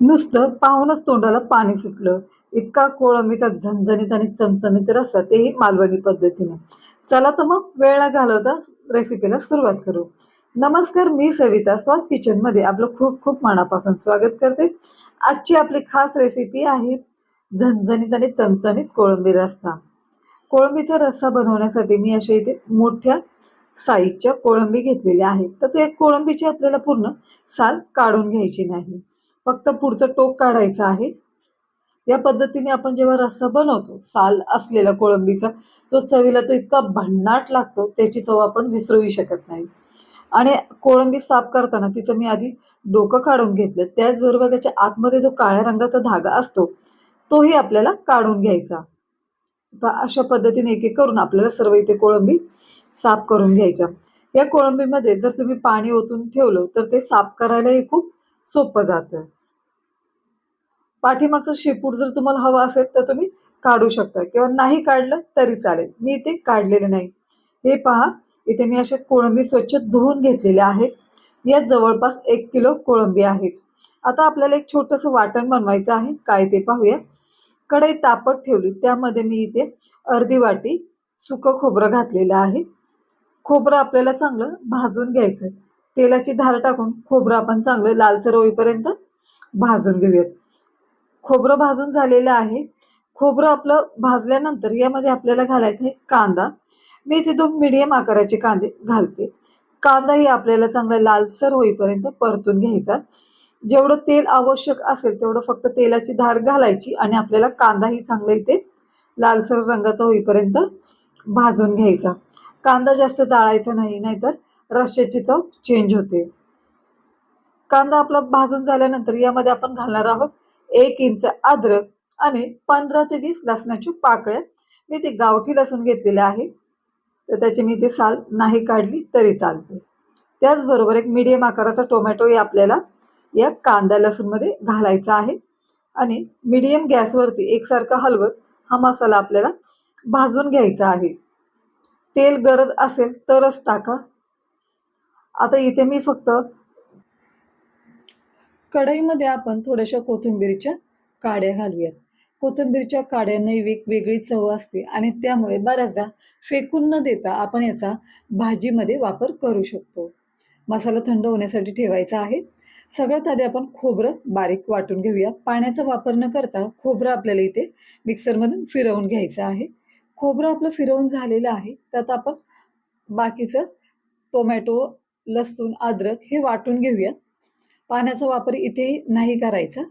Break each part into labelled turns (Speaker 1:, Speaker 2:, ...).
Speaker 1: नुसतं पाहूनच तोंडाला पाणी सुटलं. इतका कोळंबीचा झणझणीत आणि चमचमीत रस्सा तेही मालवणी पद्धतीने. चला तर मग वेळ न घालवता रेसिपीला सुरुवात करू. नमस्कार मी सविता स्वाद किचनमध्ये आपलं खूप खूप मनापासून स्वागत करते. आजची आपली खास रेसिपी आहे झणझणीत आणि चमचमीत कोळंबी रस्सा. कोळंबीचा रस्सा बनवण्यासाठी मी अशा इथे मोठ्या साईजच्या कोळंबी घेतलेल्या आहेत. तर त्या कोळंबीची आपल्याला पूर्ण साल काढून घ्यायची नाही. फक्त पुढचं टोक काढायचं आहे. या पद्धतीने आपण जेव्हा रस्सा बनवतो साल असलेला कोळंबीचा तो चवीला तो इतका भन्नाट लागतो त्याची चव आपण विसरूही शकत नाही. आणि कोळंबी साफ करताना तिचं मी आधी डोकं काढून घेतलं. त्याचबरोबर त्याच्या आतमध्ये जो काळ्या रंगाचा धागा असतो तोही आपल्याला काढून घ्यायचा. अशा पद्धतीने एक एक करून आपल्याला सर्व इथे कोळंबी साफ करून घ्यायच्या. या कोळंबीमध्ये जर तुम्ही पाणी ओतून ठेवलं तर ते साफ करायलाही खूप सोपं जातं. पाठीमागचं शेपूट जर तुम्हाला हवं असेल तर तुम्ही काढू शकता. किंवा नाही काढलं तरी चालेल. मी इथे काढलेले नाही. हे पहा. इथे मी अशा कोळंबी स्वच्छ धुवून घेतलेल्या आहेत. या जवळपास एक किलो कोळंबी आहेत. आता आपल्याला एक छोटंसं वाटण बनवायचं आहे. काय ते पाहूया. कढई तापत ठेवली. त्यामध्ये मी इथे अर्धी वाटी सुकं खोबरं घातलेलं आहे. खोबरं आपल्याला चांगलं भाजून घ्यायचं तेलाची धार टाकून खोबरं आपण चांगलं लालसर होईपर्यंत भाजून घेऊयात. खोबरं भाजून झालेलं आहे. खोबरं आपलं भाजल्यानंतर यामध्ये आपल्याला घालायचं आहे कांदा. मी इथे दोन मिडियम आकाराचे कांदे घालते. कांदाही आपल्याला चांगला लालसर होईपर्यंत परतून घ्यायचा. जेवढं तेल आवश्यक असेल तेवढं फक्त तेलाची धार घालायची आणि आपल्याला कांदाही चांगला इथे लालसर रंगाचा होईपर्यंत भाजून घ्यायचा. कांदा जास्त जाळायचा नाही नाहीतर रश्श्याची चव चेंज होते. कांदा आपला भाजून झाल्यानंतर यामध्ये आपण घालणार आहोत एक इंच अद्रक आणि पंधरा ते वीस लसणाच्या पाकळ्या मी ते गावठी लसूण घेतलेले आहे. तर त्याची मी ते साल नाही काढली तरी चालते. त्याचबरोबर एक मीडियम आकाराचा टोमॅटोही आपल्याला या कांदा लसूणमध्ये घालायचा आहे. आणि मीडियम गॅसवरती एकसारखा हलवत हा मसाला आपल्याला भाजून घ्यायचा आहे. तेल गरज असेल तरच टाका. आता इथे मी फक्त कढईमध्ये आपण थोड्याशा कोथिंबीरच्या काड्या घालूयात. कोथिंबीरच्या काड्यांनाही वेगवेगळी चव असते आणि त्यामुळे बऱ्याचदा फेकून न देता आपण याचा भाजीमध्ये वापर करू शकतो. मसाला थंड होण्यासाठी ठेवायचा आहे. सगळ्यात आधी आपण खोबरं बारीक वाटून घेऊया. पाण्याचा वापर न करता खोबरं आपल्याला इथे मिक्सरमधून फिरवून घ्यायचं आहे. खोबरं आपलं फिरवून झालेलं आहे. त्यात आपण बाकीचं टोमॅटो लसूण अद्रक हे वाटून घेऊयात. पाण्याचा वापर इथे नाही करायचा.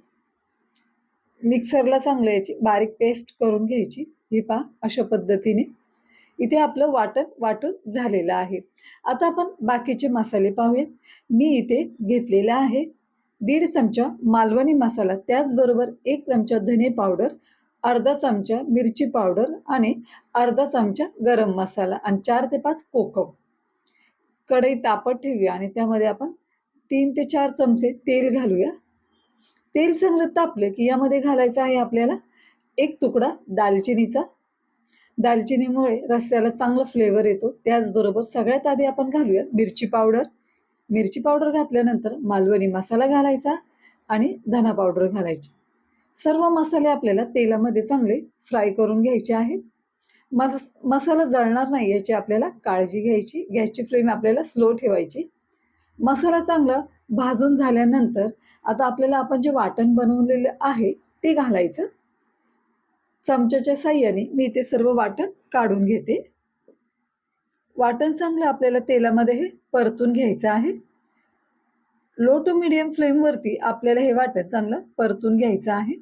Speaker 1: मिक्सरला चांगलं याची बारीक पेस्ट करून घ्यायची ही पहा अशा पद्धतीने. इथे आपलं वाटण वाटून झालेलं आहे. आता आपण बाकीचे मसाले पाहूयात. मी इथे घेतलेला आहे दीड चमचा मालवणी मसाला त्याचबरोबर एक चमचा धने पावडर अर्धा चमचा मिरची पावडर आणि अर्धा चमचा गरम मसाला आणि चार ते पाच कोकम. कढई तापत ठेवूया आणि त्यामध्ये आपण तीन ते चार चमचे तेल घालूया. तेल चांगलं तापलं की यामध्ये घालायचं आहे आपल्याला एक तुकडा दालचिनीचा. दालचिनीमुळे रस्स्याला चांगला फ्लेवर येतो. त्याचबरोबर सगळ्यात आधी आपण घालूया मिरची पावडर. मिरची पावडर घातल्यानंतर मालवणी मसाला घालायचा आणि धना पावडर घालायची. सर्व मसाले आपल्याला तेलामध्ये चांगले फ्राय करून घ्यायचे आहेत. मस मसाला जळणार नाही याची आपल्याला काळजी घ्यायची गॅसची फ्लेम आपल्याला स्लो ठेवायची. मसाला चांगला भाजून झाल्यानंतर आता आपल्याला आपण जे वाटण बनवलेलं आहे ते घालायचं. चमच्याच्या साह्याने मी ते सर्व वाटण काढून घेते. वाटण चांगलं आपल्याला तेलामध्ये हे परतून घ्यायचं आहे. लो टू मिडियम फ्लेमवरती आपल्याला हे वाटण चांगलं परतून घ्यायचं आहे.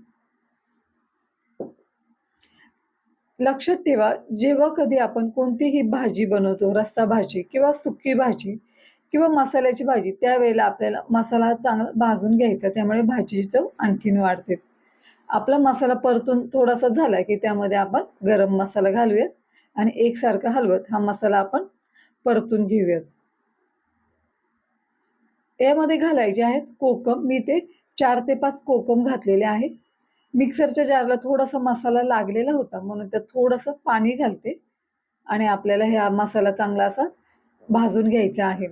Speaker 1: लक्षात ठेवा जेव्हा कधी आपण कोणतीही भाजी बनवतो रस्सा भाजी किंवा सुकी भाजी किंवा मसाल्याची भाजी त्यावेळेला आपल्याला मसाला चांगला भाजून घ्यायचा त्यामुळे भाजीची चव आणखीन वाढते. आपला मसाला परतून थोडासा झाला की त्यामध्ये आपण गरम मसाला घालूयात आणि एकसारखा हलवत हा मसाला आपण परतून घेऊयात. यामध्ये घालायचे आहेत कोकम मी ते चार ते पाच कोकम घातलेले आहे. मिक्सरच्या जारला थोडासा मसाला लागलेला होता म्हणून त्यात थोडंसं पाणी घालते आणि आपल्याला हा मसाला चांगला असा भाजून घ्यायचा आहे.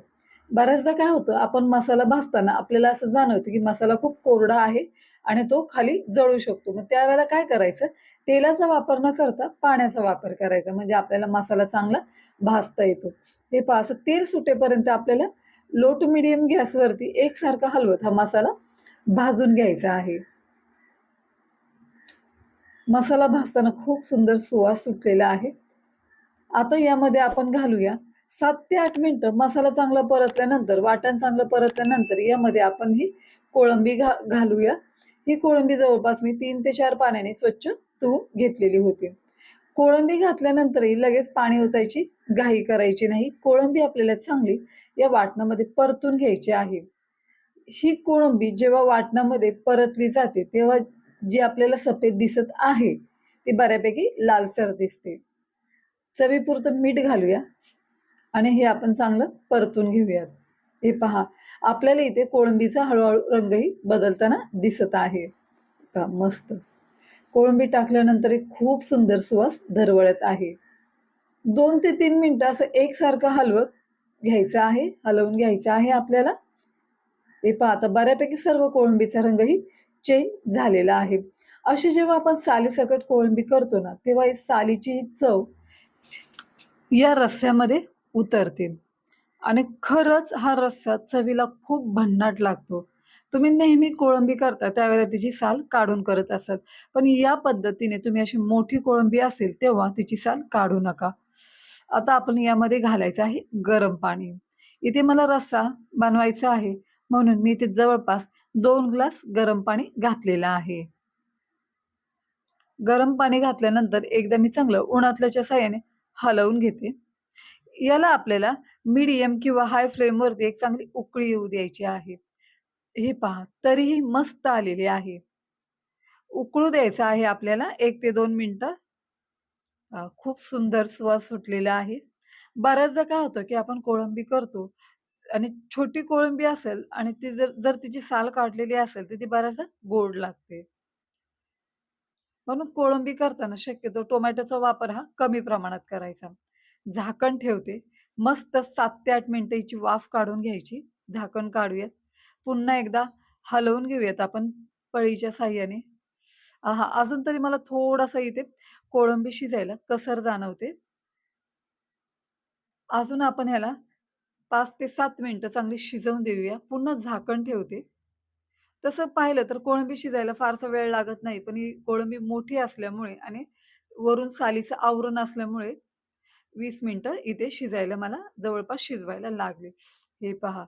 Speaker 1: बऱ्याचदा काय होतं आपण मसाला भाजताना आपल्याला असं जाणवतं की मसाला खूप कोरडा आहे आणि तो खाली जळू शकतो. मग त्यावेळेला काय करायचं तेलाचा वापर न करता पाण्याचा वापर करायचा म्हणजे आपल्याला मसाला चांगला भाजता येतो. हे पहा असं तेल सुटेपर्यंत आपल्याला लो टू मिडियम गॅसवरती एकसारखा हलवत हा मसाला भाजून घ्यायचा आहे. मसाला भाजताना खूप सुंदर सुवास सुटलेला आहे. आता यामध्ये आपण घालूया सात ते आठ मिनिटं मसाला चांगला परतल्यानंतर वाटण चांगलं परतल्यानंतर यामध्ये आपण ही कोळंबी घा घालूया. ही कोळंबी जवळपास मी तीन ते चार पाण्याने स्वच्छ धुवून घेतलेली होती. कोळंबी घातल्यानंतरही लगेच पाणी ओतायची घाई करायची नाही. कोळंबी आपल्याला चांगली या वाटणामध्ये परतून घ्यायची आहे. ही कोळंबी जेव्हा वाटणामध्ये परतली जाते तेव्हा जी आपल्याला सफेद दिसत आहे ती बऱ्यापैकी लालसर दिसते. चवीपुरतं मीठ घालूया. आणि हे आपण चांगलं परतून घेऊयात. हे पहा आपल्याला इथे कोळंबीचा हळूहळू रंगही बदलताना दिसत आहे. का मस्त. कोळंबी टाकल्यानंतर एक खूप सुंदर सुवास दरवळत आहे. दोन ते तीन मिनिटं असं एकसारखं हलवत घ्यायचं आहे हलवून घ्यायचं आहे आपल्याला. हे पहा आता बऱ्यापैकी सर्व कोळंबीचा रंगही चेंज झालेला आहे. अशी जेव्हा आपण सालीसकट कोळंबी करतो ना तेव्हा ही सालीची चव या रस्स्यामध्ये उतरते आणि खरंच हा रस्सा चवीला खूप भन्नाट लागतो. तुम्ही नेहमी कोळंबी करता त्यावेळेला तिची साल काढून करत असाल. पण या पद्धतीने तुम्ही अशी मोठी कोळंबी असेल तेव्हा तिची साल काढू नका. आता आपण यामध्ये घालायचं आहे गरम पाणी. इथे मला रस्सा बनवायचा आहे. म्हणून मी इथे जवळपास दोन ग्लास गरम पाणी घातलेलं आहे. गरम पाणी घातल्यानंतर एकदा मी चांगलं उन्हातल्याच्या साह्याने हलवून घेते. याला आपल्याला मीडियम किंवा हाय फ्लेमवरती एक चांगली उकळी येऊ द्यायची आहे. हे पहा तरीही मस्त आलेली आहे. उकळू द्यायचं आहे आपल्याला एक ते दोन मिनिटं. खूप सुंदर सुवास सुटलेला आहे. बऱ्याचदा काय होतं की आपण कोळंबी करतो आणि छोटी कोळंबी असेल आणि ती जर जर तिची साल काढलेली असेल तर ती बऱ्याचदा गोड लागते. म्हणून कोळंबी करताना शक्यतो टोमॅटोचा वापर हा कमी प्रमाणात करायचा. झाकण ठेवते. मस्त सात ते आठ मिनिटं हिची वाफ काढून घ्यायची. झाकण काढूयात. पुन्हा एकदा हलवून घेऊयात आपण पळीच्या साह्याने. हा अजून तरी मला थोडासा इथे कोळंबी शिजायला कसर जाणवते. अजून आपण ह्याला पाच ते सात मिनिटं चांगली शिजवून देऊया. पुन्हा झाकण ठेवते. तसं पाहिलं तर कोळंबी शिजायला फारसा वेळ लागत नाही पण ही कोळंबी मोठी असल्यामुळे आणि वरून सालीचं आवरण असल्यामुळे वीस मिनिटं इथे शिजायला मला जवळपास शिजवायला लागले. हे पहा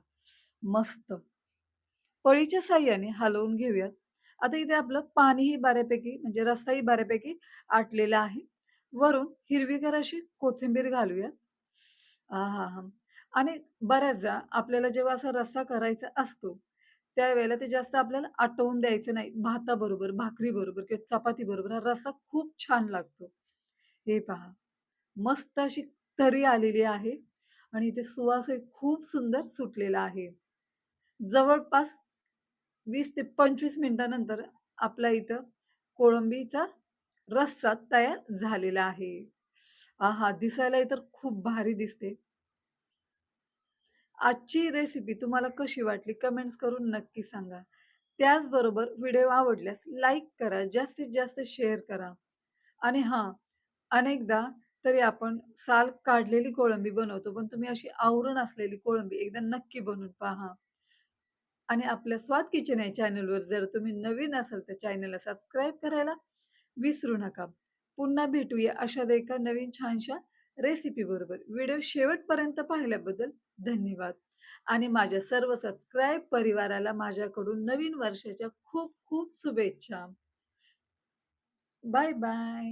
Speaker 1: मस्त. पळीच्या साह्याने हलवून घेऊयात. आता इथे आपलं पाणीही बऱ्यापैकी म्हणजे रस्साही बऱ्यापैकी आटलेला आहे. वरून हिरवीगार अशी कोथिंबीर घालूयात. हा हा. आणि बऱ्याचदा आपल्याला जेव्हा असा रस्सा करायचा असतो त्यावेळेला ते जास्त आपल्याला आटवून द्यायचं नाही. भाताबरोबर भाकरीबरोबर किंवा चपाती बरोबर हा रस्सा खूप छान लागतो. हे पहा. मस्त अशी तरी आलेली आहे आणि इथे सुवासही खूप सुंदर सुटलेला आहे. जवळपास वीस ते पंचवीस मिनिटानंतर आपला इथं कोळंबीचा रस्सा तयार झालेला आहे. आहा दिसायला तर खूप भारी दिसते. आजची रेसिपी तुम्हाला कशी वाटली कमेंट्स करून नक्की सांगा. त्याचबरोबर व्हिडिओ आवडल्यास लाईक करा जास्तीत जास्त शेअर करा. आणि हां अनेकदा तरी आपण साल काढलेली कोळंबी बनवतो. पण तुम्ही अशी आवरण असलेली कोळंबी एकदा नक्की बनवून पहा. आणि आपल्या स्वाद किचन या चॅनलवर जर तुम्ही नवीन असाल तर चॅनलला सबस्क्राईब करायला विसरू नका. पुन्हा भेटूया अशा एका नवीन छानशा रेसिपी बरोबर. व्हिडिओ शेवटपर्यंत पाहिल्याबद्दल धन्यवाद. आणि माझ्या सर्व सबस्क्राईब परिवाराला माझ्याकडून नवीन वर्षाच्या खूप खूप शुभेच्छा. Bye bye